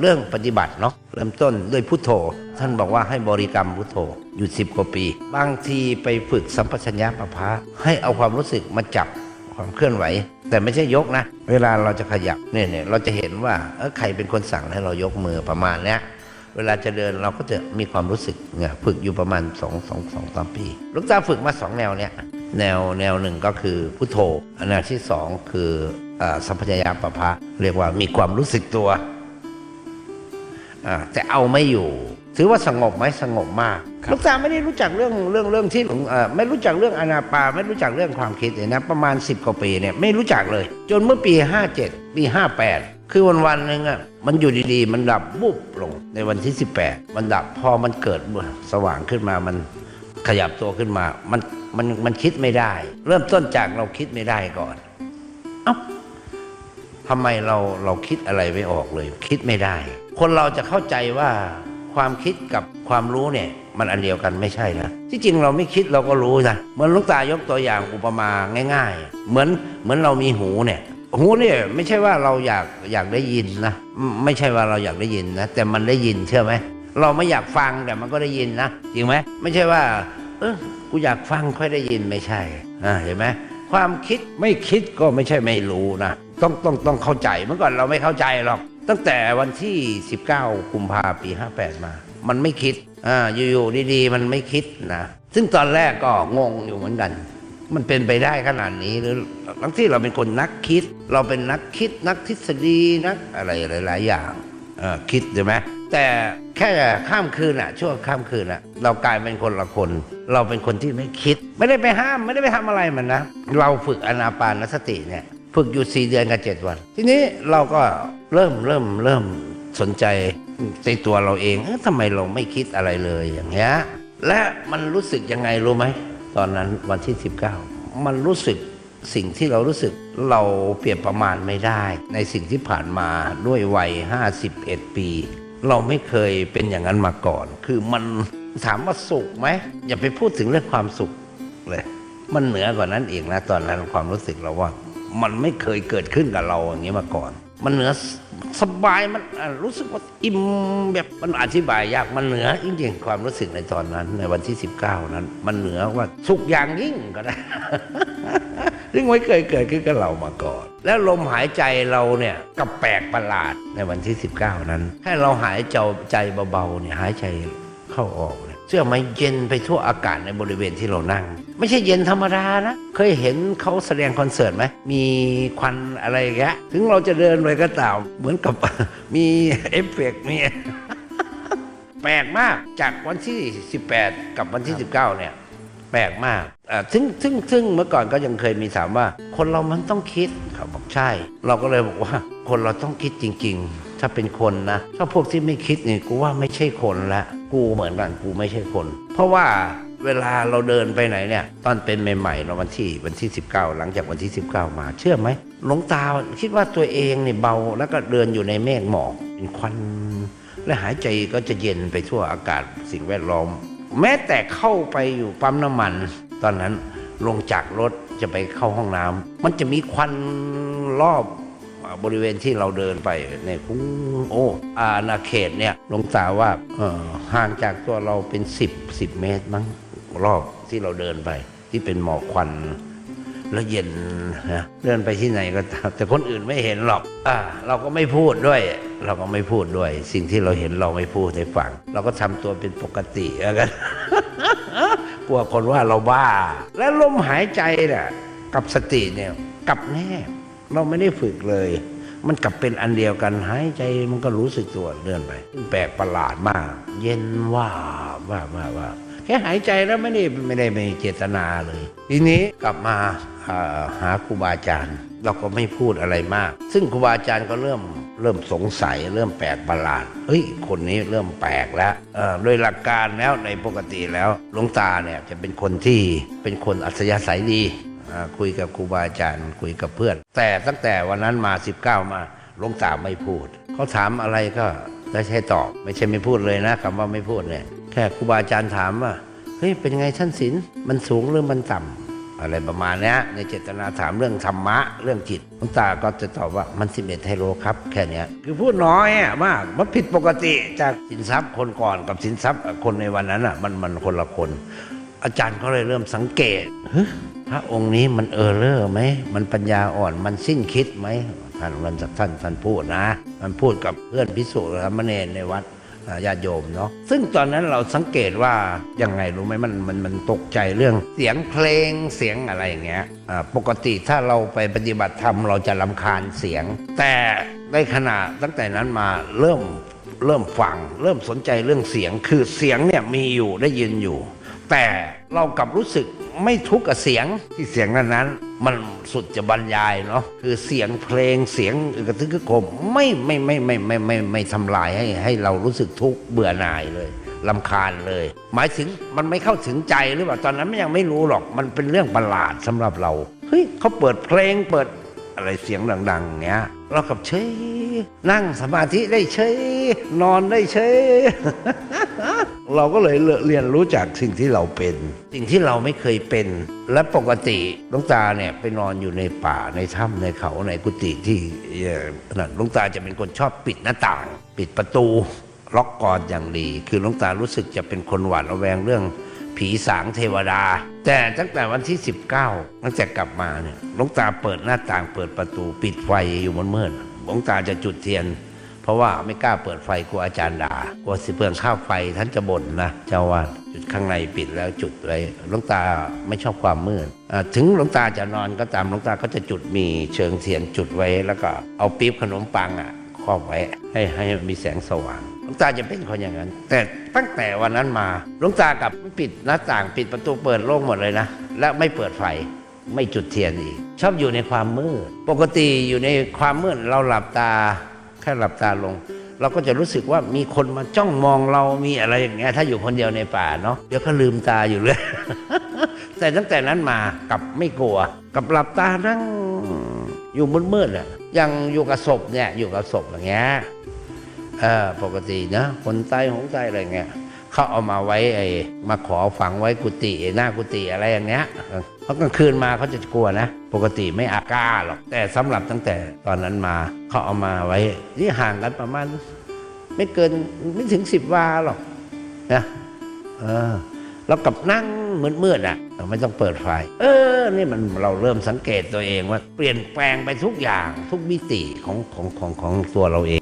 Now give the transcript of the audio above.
เรื่องปฏิบัติเนาะเริ่มต้นด้วยพุทโธ ท่านบอกว่าให้บริกรรมพุทโธอยู่สิบกว่าปี บางทีไปฝึกสัมปชัญญะประภาให้เอาความรู้สึกมาจับความเคลื่อนไหว แต่ไม่ใช่ยกนะ เวลาเราจะขยับเนี่ยเนี่ยเราจะเห็นว่าเออใครเป็นคนสั่งให้เรายกมือประมาณเนี้ยเวลาจะเดินเราก็จะมีความรู้สึกเนี่ยฝึกอยู่ประมาณสองสองสองสามปีลูกตาฝึกมาสองแนวเนี่ยแนวแนวหนึ่งก็คือพุทโธอันแนวที่สองคืออสัมปชัญญะปะพะเรียกว่ามีความรู้สึกตัว แต่เอาไม่อยู่ ถือว่าสงบไหมสงบมากครับลูกตาไม่ได้รู้จักเรื่องเรื่องเรื่องที่หลวงเอ่อไม่รู้จักเรื่องอนาปา ไม่รู้จักเรื่องความคิดเลยนะประมาณ 10กว่าปีเนี่ยไม่รู้จักเลย จนเมื่อปี 57 ปี 58 คือวันวันๆหนึ่งอะมันอยู่ดีๆ มันดับบุบลงในวันที่ 18 มันดับพอมันเกิดสว่างขึ้นมามันขยับตัวขึ้นมา มันมันมันคิดไม่ได้ เริ่มต้นจากเราคิดไม่ได้ก่อน เอ้า ทำไมเราเราคิดอะไรไม่ออกเลย คิดไม่ได้ คนเราจะเข้าใจว่าความคิดกับความรู้เนี่ยมันอันเดียวกันไม่ใช่นะที่จริงเราไม่คิดเราก็รู้นะเหมือนลุงตายกตัวอย่างอุปมาง่าย ๆ เหมือนเหมือนเรามีหูเนี่ย หูเนี่ยไม่ใช่ว่าเราอยากอยากได้ยินนะไม่ใช่ว่าเราอยากได้ยินนะแต่มันได้ยินเชื่อไหมเราไม่อยากฟังแต่มันก็ได้ยินนะจริงไหมไม่ใช่ว่า เออกูอยากฟังค่อยได้ยินไม่ใช่อ่าเห็นไหมความคิดไม่คิดก็ไม่ใช่ไม่รู้นะ ต้องต้องต้องเข้าใจเมื่อก่อนเราไม่เข้าใจหรอก ตั้งแต่วันที่ 19กุมภาปี 58 มา มันไม่คิดอ่าอยู่ๆดีๆ มันไม่คิดนะซึ่งตอนแรกก็งงอยู่เหมือนกัน มันเป็นไปได้ขนาดนี้หรือทั้งที่เราเป็นคนนักคิด เราเป็นนักคิดนักทฤษฎีนักอะไรหลาย ๆ อย่างเออคิดใช่ไหมแต่แค่ข้ามคืนอะช่วงข้ามคืนอะเรากลายเป็นคนละคน เราเป็นคนที่ไม่คิด ไม่ได้ไปห้ามไม่ได้ไปทำอะไรมันนะ เราฝึกอนาปานสติเนี่ย ฝึกอยู่สี่เดือนกับเจ็ดวัน ทีนี้เราก็เริ่มเริ่มเริ่มสนใจในตัวเราเองเอ๊ะทำไมเราไม่คิดอะไรเลยอย่างเงี้ยและมันรู้สึกยังไงรู้ไหม ตอนนั้นวันที่ 19 มันรู้สึกสิ่งที่เรารู้สึกเราเปรียบประมาณไม่ได้ ในสิ่งที่ผ่านมาด้วยวัย 51 ปี เราไม่เคยเป็นอย่างนั้นมาก่อน คือมันถามว่าสุขไหมอย่าไปพูดถึงเรื่องความสุขเลย มันเหนือกว่านั้นเองนะตอนนั้นความรู้สึกเราว่า มันไม่เคยเกิดขึ้นกับเราอย่างนี้มาก่อน มันเหนือสสบายมันรู้สึกว่าอิ่มแบบมันอธิบายยากมันเหนือจริงๆความรู้สึกในตอนนั้น ในวันที่ 19 นั้น มันเหนือว่าสุขอย่างยิ่งก็ได้ซึ่งไม่เคยเกิดขึ้นกับเรามาก่อน แล้วลมหายใจเราเนี่ยกับแปลกประหลาดในวันที่ 19 นั้นแค่เราหายใจเบาๆเนี่ยหายใจเข้าออก เนี่ยเชื่อไหมเย็นไปทั่วอากาศในบริเวณที่เรานั่ง ไม่ใช่เย็นธรรมดานะ เคยเห็นเขาแสดงคอนเสิร์ตไหม มีควันอะไรอย่างเงี้ยถึงเราจะเดินไปก็ตามเหมือนกับมีเอฟเฟกต์มีแปลกมากจากวันที่ 18 กับวันที่ 19 เนี่ย แปลกมากอ่าซึ่งซึ่งซึ่งเมื่อก่อนก็ยังเคยมีถามว่า คนเรามันต้องคิดเขาบอกใช่ เราก็เลยบอกว่า คนเราต้องคิดจริง ๆ ถ้าเป็นคนนะถ้าพวกที่ไม่คิดนี่กูว่าไม่ใช่คนละกูเหมือนกันกูไม่ใช่คน เพราะว่าเวลาเราเดินไปไหนเนี่ย ตอนเป็นใหม่ๆเราวันที่วันที่ 19 หลังจากวันที่ 19 มา เชื่อไหมหลงตาคิดว่าตัวเองเนี่เบาแล้วก็เดินอยู่ในเมฆหมอกเป็นควันและหายใจก็จะเย็นไปทั่วอากาศสิ่งแวดล้อม แม้แต่เข้าไปอยู่ปั๊มน้ำมัน ตอนนั้นลงจากรถจะไปเข้าห้องน้ำมันจะมีควันรอบ บริเวณที่เราเดินไปในคุ้งโอ้อาณาเขตเนี่ยหลวงตาว่าห่างจากตัวเราเป็น 10 10 เมตรมั้งรอบที่เราเดินไป ที่เป็นหมอกควันแล้วเย็นนะเดินไปที่ไหนก็ตามแต่คนอื่นไม่เห็นหรอกอ่าเราก็ไม่พูดด้วย เราก็ไม่พูดด้วย สิ่งที่เราเห็นเราไม่พูดให้ฟัง เราก็ทำตัวเป็นปกติแล้วกันกลัวคนว่าเราบ้า และลมหายใจน่ะกับสติเนี่ยกับแน่ เราไม่ได้ฝึกเลย มันกลับเป็นอันเดียวกันหายใจมันก็รู้สึกตัวเดินไปแปลกประหลาดมาก เย็นว่าว่าว่าว่าแค่หายใจแล้วไม่ได้ไม่ได้ไม่เจตนาเลย ทีนี้กลับมาหาครูบาอาจารย์ เราก็ไม่พูดอะไรมาก ซึ่งครูบาอาจารย์ก็เริ่มเริ่มสงสัย เริ่มแปลกประหลาดเฮ้ยคนนี้เริ่มแปลกแล้วโดยหลักการแล้วในปกติแล้วหลวงตาเนี่ยจะเป็นคนที่เป็นคนอัธยาศัยดี คุยกับครูบาอาจารย์คุยกับเพื่อน แต่ตั้งแต่วันนั้นมา 19 มาหลวงตาไม่พูด เขาถามอะไรก็ได้ใช้ตอบ ไม่ใช่ไม่พูดเลยนะคำว่าไม่พูดเนี่ยแค่ครูบาอาจารย์ถามว่าเฮ้ยเป็นไงท่านศิลมันสูงหรือมันต่ำอะไรประมาณนี้ในเจตนาถามเรื่องธรรมะเรื่องจิตหลวงตาก็จะตอบว่ามัน 11ไฮโลครับแค่นี้คือพูดน้อยอะมากมันผิดปกติจากสินทรัพย์คนก่อนกับสินทรัพย์คนในวันนั้นอะมันมันคนละคน อาจารย์ก็เลยเริ่มสังเกตเฮ้ยพระองค์นี้มันเออเลอร์ไหมมันปัญญาอ่อนมันสิ้นคิดไหมท่านวันท่านท่านพูดนะ มันพูดกับเพื่อนพิสุธรรมเนรในวัดอ่าญาติโยมเนาะซึ่งตอนนั้นเราสังเกตว่ายังไงรู้ไหมมันมันมันตกใจเรื่องเสียงเพลงเสียงอะไรอย่างเงี้ยอ่าปกติถ้าเราไปปฏิบัติธรรมเราจะลำคาญเสียง แต่ในขณะตั้งแต่นั้นมาเริ่มเริ่มฟัง เริ่มสนใจเรื่องเสียงคือเสียงเนี่ยมีอยู่ได้ยินอยู่ แต่เรากลับรู้สึกไม่ทุกข์กับเสียงที่เสียงนั้นนั้น มันสุดจะบรรยายเนาะคือเสียงเพลงเสียงกระทึกกระโคมไม่ไม่ไม่ไม่ไม่ไม่ไม่ทำลายให้ให้เรารู้สึกทุกข์เบื่อหน่ายเลยลำคาญเลย หมายถึงมันไม่เข้าถึงใจหรือเปล่าตอนนั้นยังไม่รู้หรอกมันเป็นเรื่องประหลาดสำหรับเราเฮ้ยเขาเปิดเพลงเปิดอะไรเสียงดังๆเนี้ยเรากับเฉยนั่งสมาธิได้เฉยนอนได้เฉย เราก็เลยเรียนรู้จากสิ่งที่เราเป็น สิ่งที่เราไม่เคยเป็น และปกติลวงตาเนี่ยไปนอนอยู่ในป่าในถ้ำในเขาในกุฏิที่เอ่อนั่นลวงตาจะเป็นคนชอบปิดหน้าต่าง ปิดประตูล็อกกอนอย่างดี คือลวงตารู้สึกจะเป็นคนหวาดระแวงเรื่องผีสางเทวดา แต่ตั้งแต่วันที่ 19ตั้งแต่กลับมาเนี่ยลวงตาเปิดหน้าต่างเปิดประตู ปิดไฟอยู่มันมืดๆหลวงตาจะจุดเทียน เพราะว่าไม่กล้าเปิดไฟกลัวอาจารย์ด่ากลัวสิเปลืองข้าวไฟท่านจะบ่นนะเจ้าว่าจุดข้างในปิดแล้วจุดไว้หลวงตาไม่ชอบความมืดถึงหลวงตาจะนอนก็ตามหลวงตาก็จะจุดมีเชิงเทียนจุดไว้ แล้วก็เอาปี๊บขนมปังอะครอบไว้ให้ให้มีแสงสว่างหลวงตาจะเป็นคนอย่างนั้น แต่ตั้งแต่วันนั้นมาหลวงตากลับปิดหน้าต่างปิดประตูเปิดโล่งหมดเลยนะ และไม่เปิดไฟไม่จุดเทียนอีก ชอบอยู่ในความมืด ปกติอยู่ในความมืดเราหลับตา แค่หลับตาลง เราก็จะรู้สึกว่ามีคนมาจ้องมองเรามีอะไรอย่างเงี้ยถ้าอยู่คนเดียวในป่าเนาะเดี๋ยวก็ลืมตาอยู่เลย แต่ตั้งแต่นั้นมากับไม่กลัว กับหลับตานั่งอยู่มืดๆอะยังอยู่กับศพเนี่ยอยู่กับศพอย่างเงี้ยเออปกตินะคนตายหงตายอะไรเงี้ย เขาเอามาไว้ไอ้มาขอฝังไว้กุฏิหน้ากุฏิอะไรอย่างเงี้ยเพราะกลางคืนมาเขาจะกลัวนะ ปกติไม่อากล้าหรอกแต่สำหรับตั้งแต่ตอนนั้นมาเขาเอามาไว้ที่ห่างกันประมาณ ไม่เกินไม่ถึงสิบวาหรอกนะเออแล้วกับนั่งมืดๆอะเราไม่ต้องเปิดไฟ เออ นี่มันเราเริ่มสังเกตตัวเองว่าเปลี่ยนแปลงไปทุกอย่างทุกมิติของของของของตัวเราเอง